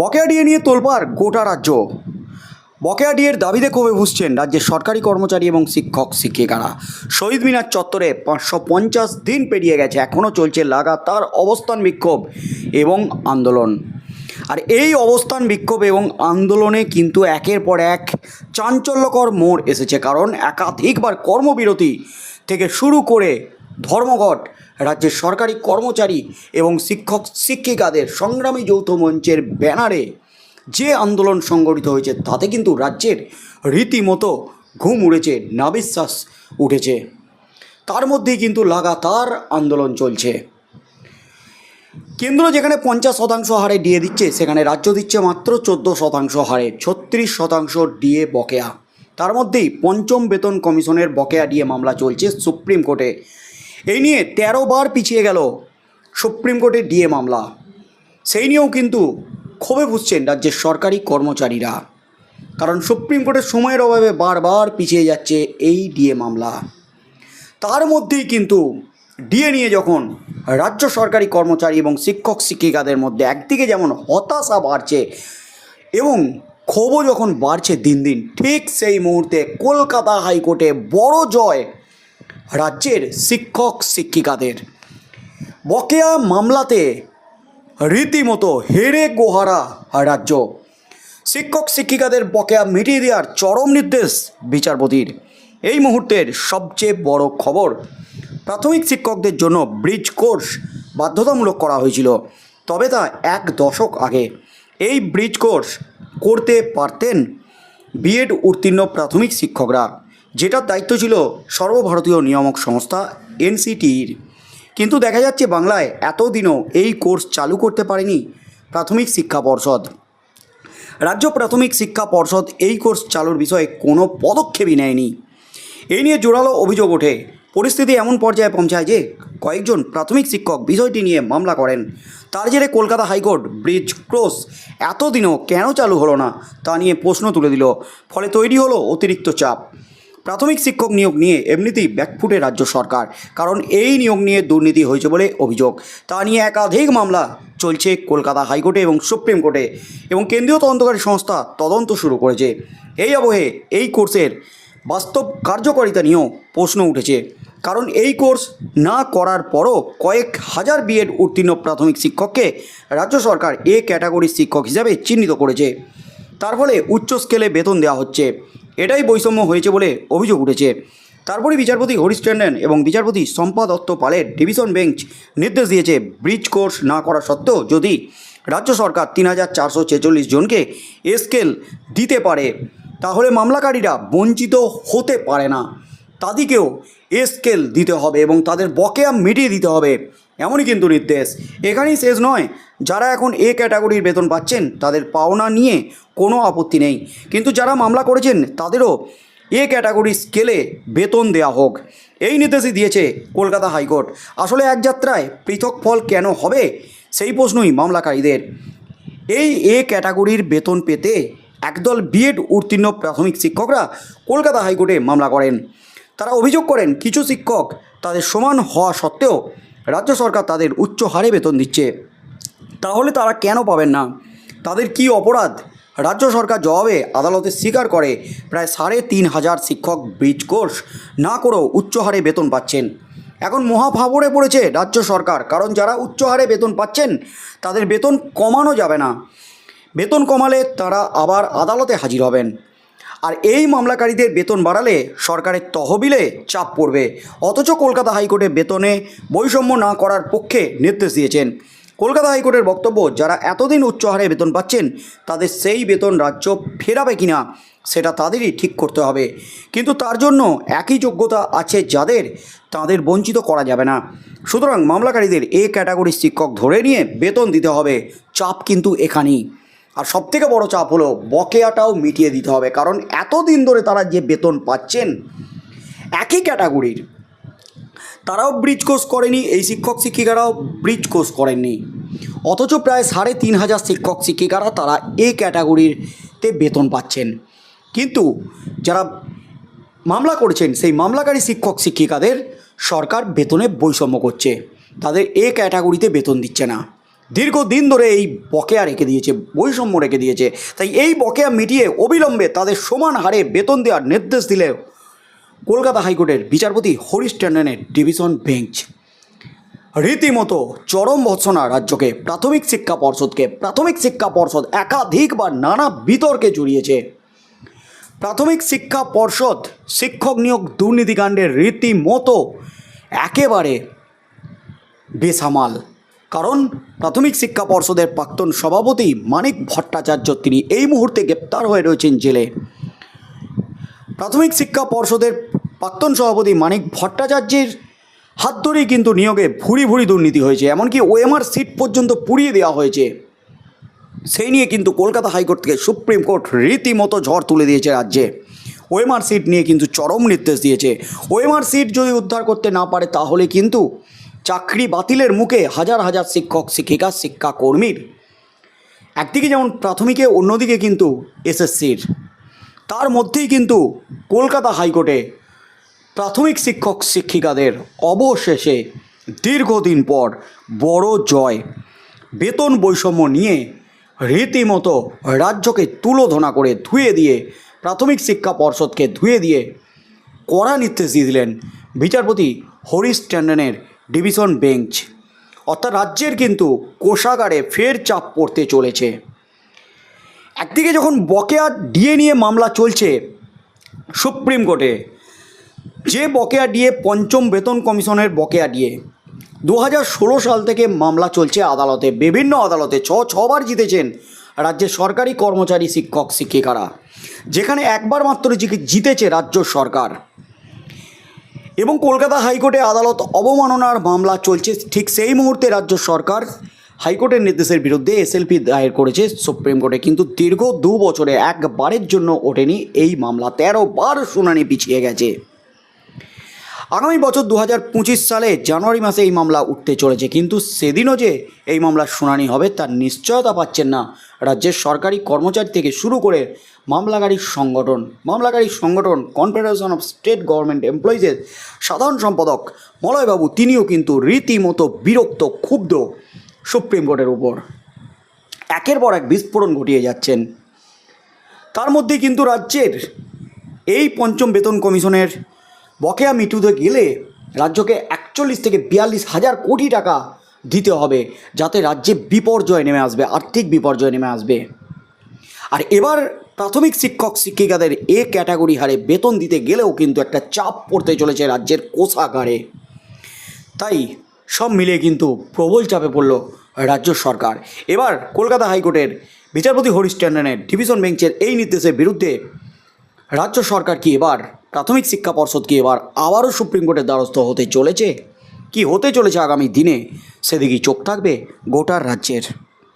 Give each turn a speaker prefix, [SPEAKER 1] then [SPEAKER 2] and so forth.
[SPEAKER 1] বকেয়া ডিএ নিয়ে তোলপাড় গোটা রাজ্য। বকেয়া ডিএর দাবিতে ক্ষোভে বুঝছেন রাজ্যের সরকারি কর্মচারী এবং শিক্ষক, শিক্ষিকারা। শহীদ মিনার চত্বরে পাঁচশো পঞ্চাশ দিন পেরিয়ে গেছে, এখনও চলছে লাগাতার অবস্থান বিক্ষোভ এবং আন্দোলন। আর এই অবস্থান বিক্ষোভ এবং আন্দোলনে কিন্তু একের পর এক চাঞ্চল্যকর মোড় এসেছে, কারণ একাধিকবার কর্মবিরতি থেকে শুরু করে ধর্মঘট রাজ্যের সরকারি কর্মচারী এবং শিক্ষক শিক্ষিকাদের সংগ্রামী যৌথ মঞ্চের ব্যানারে যে আন্দোলন সংগঠিত হয়েছে, তাতে কিন্তু রাজ্যের রীতিমতো ঘুম উড়েছে, নাবিশ্বাস উঠেছে। তার মধ্যেই কিন্তু লাগাতার আন্দোলন চলছে। কেন্দ্র যেখানে পঞ্চাশ শতাংশ হারে ডিএ দিচ্ছে, সেখানে রাজ্য দিচ্ছে মাত্র চোদ্দ শতাংশ হারে, ছত্রিশ শতাংশ ডিএ বকেয়া। তার মধ্যেই পঞ্চম বেতন কমিশনের বকেয়া ডিএ মামলা চলছে সুপ্রিম কোর্টে। এই নিয়ে তেরো বার পিছিয়ে গেল সুপ্রিম কোর্টের ডিএ মামলা। সেই নিয়েও কিন্তু ক্ষোভে বুঝছেন রাজ্যের সরকারি কর্মচারীরা। কারণ সুপ্রিম কোর্টের সময়ের অভাবে বারবার পিছিয়ে যাচ্ছে এই ডিএ মামলা। তার মধ্যেই কিন্তু ডিএ নিয়ে যখন রাজ্য সরকারি কর্মচারী এবং শিক্ষক শিক্ষিকাদের মধ্যে একদিকে যেমন হতাশা বাড়ছে এবং ক্ষোভও যখন বাড়ছে দিন দিন, ঠিক সেই মুহূর্তে কলকাতা হাইকোর্টে বড় জয় রাজ্যের শিক্ষক, শিক্ষিকাদের। বকেয়া মামলাতে রীতিমতো হেরে গোহারা রাজ্য। শিক্ষক, শিক্ষিকাদের বকেয়া মিটিয়ে দেওয়ার চরম নির্দেশ বিচারপতির। এই মুহূর্তের সবচেয়ে বড় খবর, প্রাথমিক শিক্ষকদের জন্য ব্রিজ কোর্স বাধ্যতামূলক করা হয়েছিল। তবে তা এক দশক আগে। এই ব্রিজ কোর্স করতে পারতেন বিএড উত্তীর্ণ প্রাথমিক শিক্ষকরা। যেটার দায়িত্ব ছিল সর্বভারতীয় নিয়ামক সংস্থা, এনসিটির। কিন্তু দেখা যাচ্ছে বাংলায় এতদিনও এই কোর্স চালু করতে পারেনি প্রাথমিক শিক্ষা পর্ষদ। রাজ্য প্রাথমিক শিক্ষা পর্ষদ এই কোর্স চালুর বিষয়ে কোনো পদক্ষেপই নেয়নি। এই নিয়ে জোরালো অভিযোগ ওঠে। পরিস্থিতি এমন পর্যায়ে পৌঁছায় যে কয়েকজন প্রাথমিক শিক্ষক বিষয়টি নিয়ে মামলা করেন। তার জেরে Kolkata high court bridge cross এতদিনও কেন চালু হলো না তা নিয়ে প্রশ্ন তুলে দিল। ফলে তৈরি হলো অতিরিক্ত চাপ। প্রাথমিক শিক্ষক নিয়োগ নিয়ে এমনিতেই ব্যাকফুটে রাজ্য সরকার, কারণ এই নিয়োগ নিয়ে দুর্নীতি হয়েছে বলে অভিযোগ। তা নিয়ে একাধিক মামলা চলছে কলকাতা হাইকোর্টে এবং সুপ্রিম কোর্টে এবং কেন্দ্রীয় তদন্তকারী সংস্থা তদন্ত শুরু করেছে। এই আবহে এই কোর্সের বাস্তব কার্যকারিতা নিয়েও প্রশ্ন উঠেছে। কারণ এই কোর্স না করার পরও কয়েক হাজার বিএড উত্তীর্ণ প্রাথমিক শিক্ষককে রাজ্য সরকার এ ক্যাটাগরির শিক্ষক হিসাবে চিহ্নিত করেছে। তার ফলে উচ্চ স্কেলে বেতন দেওয়া হচ্ছে। এটাই বৈষম্য হয়েছে বলে অভিযোগ উঠেছে। তারপরে বিচারপতি হরিশ ট্যান্ডন এবং বিচারপতি সম্পা দত্ত পালের ডিভিশন বেঞ্চ নির্দেশ দিয়েছে, ব্রিজ কোর্স না করা সত্ত্বেও যদি রাজ্য সরকার তিন হাজার চারশো ছেচল্লিশ জনকে স্কেল দিতে পারে, তাহলে মামলাকারীরা বঞ্চিত হতে পারে না। তাদেরকেও স্কেল দিতে হবে এবং তাদের বকেয়া মিটিয়ে দিতে হবে। এমনই কিন্তু নির্দেশ। এখানেই শেষ নয়, যারা এখন এ ক্যাটাগরির বেতন পাচ্ছেন, তাদের পাওনা নিয়ে কোনো আপত্তি নেই। কিন্তু যারা মামলা করেছেন, তাদেরও এ ক্যাটাগরি স্কেলে বেতন দেওয়া হোক। এই নির্দেশই দিয়েছে কলকাতা হাইকোর্ট। আসলে এক যাত্রায় পৃথক ফল কেন হবে, সেই প্রশ্নই মামলাকারীদের। এই এ ক্যাটাগরির বেতন পেতে একদল বিএড উত্তীর্ণ প্রাথমিক শিক্ষকরা কলকাতা হাইকোর্টে মামলা করেন। তারা অভিযোগ করেন, কিছু শিক্ষক তাদের সমান হওয়া সত্ত্বেও রাজ্য সরকার তাদের উচ্চ হারে বেতন দিচ্ছে। তাহলে তারা কেন পাবেন না? তাদের কি অপরাধ? রাজ্য সরকার জবাবে আদালতে স্বীকার করে প্রায় সাড়ে তিন হাজার শিক্ষক ব্রিজ কোর্স না করেও উচ্চ হারে বেতন পাচ্ছেন। এখন মহাভাবরে পড়েছে রাজ্য সরকার, কারণ যারা উচ্চ হারে বেতন পাচ্ছেন, তাদের বেতন কমানো যাবে না। বেতন কমালে তারা আবার আদালতে হাজির হবেন। আর এই মামলাকারীদের বেতন বাড়ালে সরকারের তহবিলে চাপ পড়বে। অথচ কলকাতা হাইকোর্টে বেতনে বৈষম্য না করার পক্ষে নির্দেশ দিয়েছেন। কলকাতা হাইকোর্টের বক্তব্য, যারা এতদিন উচ্চ হারে বেতন পাচ্ছেন, তাদের সেই বেতন রাজ্য ফেরাবে কিনা, সেটা তাদেরই ঠিক করতে হবে। কিন্তু তার জন্য একই যোগ্যতা আছে যাদের, তাদের বঞ্চিত করা যাবে না। সুতরাং মামলাকারীদের এ ক্যাটাগরির শিক্ষক ধরে নিয়ে বেতন দিতে হবে। চাপ কিন্তু এখানেই। আর সবথেকে বড় চাপ হলো বকেয়াটাও মিটিয়ে দিতে হবে। কারণ এতদিন ধরে তারা যে বেতন পাচ্ছেন, একই ক্যাটাগরির, তারাও ব্রিজ কোর্স করেনি, এই শিক্ষক শিক্ষিকারাও ব্রিজ কোর্স করেননি। অথচ প্রায় সাড়ে তিন হাজার শিক্ষক শিক্ষিকারা তারা এ ক্যাটাগরিতে বেতন পাচ্ছেন। কিন্তু যারা মামলা করেছেন, সেই মামলাকারী শিক্ষক শিক্ষিকাদের সরকার বেতনে বৈষম্য করছে। তাদের এ ক্যাটাগরিতে বেতন দিচ্ছে না। দীর্ঘদিন ধরে এই বকেয়া রেখে দিয়েছে, বৈষম্য রেখে দিয়েছে। তাই এই বকেয়া মিটিয়ে অবিলম্বে তাদের সমান হারে বেতন দেওয়ার নির্দেশ দিলে কলকাতা হাইকোর্টের বিচারপতি হরিশ ট্যান্ডনের ডিভিশন বেঞ্চ। রীতিমতো চরম ভৎসনা রাজ্যকে প্রাথমিক শিক্ষা পর্ষদকে, প্রাথমিক শিক্ষা পর্ষদ একাধিকবার নানা বিতর্কে জড়িয়েছে। প্রাথমিক শিক্ষা পর্ষদ শিক্ষক নিয়োগ দুর্নীতিকাণ্ডের রীতিমতো একেবারে বেসামাল। কারণ প্রাথমিক শিক্ষা পর্ষদের প্রাক্তন সভাপতি মানিক ভট্টাচার্য তিনি এই মুহূর্তে গ্রেপ্তার হয়ে রয়েছেন জেলে। প্রাথমিক শিক্ষা পর্ষদের প্রাক্তন সভাপতি মানিক ভট্টাচার্যের হাত ধরেই কিন্তু নিয়োগে ভুরি ভুরি দুর্নীতি হয়েছে, এমনকি ওএমআর সিট পর্যন্ত পুড়িয়ে দেওয়া হয়েছে। সেই নিয়ে কিন্তু কলকাতা হাইকোর্ট থেকে সুপ্রিম কোর্ট রীতিমতো ঝড় তুলে দিয়েছে রাজ্যে। ওএমআর সিট নিয়ে কিন্তু চরম নির্দেশ দিয়েছে। ওএমআর সিট যদি উদ্ধার করতে না পারে, তাহলে কিন্তু চাকরি বাতিলের মুখে হাজার হাজার শিক্ষক, শিক্ষিকা, শিক্ষাকর্মীর। একদিকে যেমন প্রাথমিকে, অন্যদিকে কিন্তু এসএসসির। তার মধ্যেই কিন্তু কলকাতা হাইকোর্টে প্রাথমিক শিক্ষক, শিক্ষিকাদের অবশেষে দীর্ঘদিন পর বড় জয়। বেতন বৈষম্য নিয়ে রীতিমতো রাজ্যকে তুলোধনা করে ধুয়ে দিয়ে, প্রাথমিক শিক্ষা পর্ষদকে ধুয়ে দিয়ে কড়া নির্দেশ দিয়ে দিলেন বিচারপতি হরিশ ট্যান্ডনের ডিভিশন বেঞ্চ। অর্থাৎ রাজ্যের কিন্তু কোষাগারে ফের চাপ পড়তে চলেছে। একদিকে যখন বকেয়া ডিএ নিয়ে মামলা চলছে সুপ্রিম কোর্টে, যে বকেয়া ডিএ পঞ্চম বেতন কমিশনের বকেয়া ডিএ দু হাজার ষোলো সাল থেকে মামলা চলছে আদালতে। বিভিন্ন আদালতে ছ, ছবার জিতেছেন রাজ্যের সরকারি কর্মচারী, শিক্ষক, শিক্ষিকারা। যেখানে একবার মাত্র জিতেছে রাজ্য সরকার। এবং কলকাতা হাইকোর্টে আদালত অবমাননার মামলা চলছে। ঠিক সেই মুহূর্তে রাজ্য সরকার হাইকোর্টের নির্দেশের বিরুদ্ধে এসএলপি দায়ের করেছে সুপ্রিম কোর্টে কিন্তু দীর্ঘ দু বছরে একবারের জন্য ওঠেনি। এই মামলা তেরো বার শুনানি পিছিয়ে গেছে। আগামী বছর দু হাজার পঁচিশ সালে জানুয়ারি মাসে এই মামলা উঠতে চলেছে। কিন্তু সেদিনও যে এই মামলার শুনানি হবে, তার নিশ্চয়তা পাচ্ছেন না রাজ্যের সরকারি কর্মচারী থেকে শুরু করে মামলাকারীর সংগঠন। মামলাকারীর সংগঠন কনফেডারেশন অফ স্টেট গভর্নমেন্ট এমপ্লয়িজের সাধারণ সম্পাদক মলয়বাবু, তিনিও কিন্তু রীতিমতো বিরক্ত, ক্ষুব্ধ সুপ্রিম কোর্টের উপর। একের পর এক বিস্ফোরণ ঘটিয়ে যাচ্ছেন। তার মধ্যে কিন্তু রাজ্যের এই পঞ্চম বেতন কমিশনের বকেয়া মিটুতে গেলে রাজ্যকে একচল্লিশ থেকে বিয়াল্লিশ হাজার কোটি টাকা দিতে হবে, যাতে রাজ্যে বিপর্যয় নেমে আসবে, আর্থিক বিপর্যয় নেমে আসবে। আর এবার প্রাথমিক শিক্ষক শিক্ষিকাদের এ ক্যাটাগরি হারে বেতন দিতে গেলেও কিন্তু একটা চাপ পড়তে চলেছে রাজ্যের কোষাগারে। তাই সব মিলিয়ে কিন্তু প্রবল চাপে পড়ল রাজ্য সরকার। এবার কলকাতা হাইকোর্টের বিচারপতি হরিশ ট্যান্ডনের ডিভিশন বেঞ্চের এই নির্দেশের বিরুদ্ধে রাজ্য সরকার কি এবার প্রাথমিক শিক্ষা পর্ষদকে এবার আবারও সুপ্রিম কোর্টের দ্বারস্থ হতে চলেছে? কি হতে চলেছে আগামী দিনে? সেদিকেই চোখ থাকবে গোটার রাজ্যের।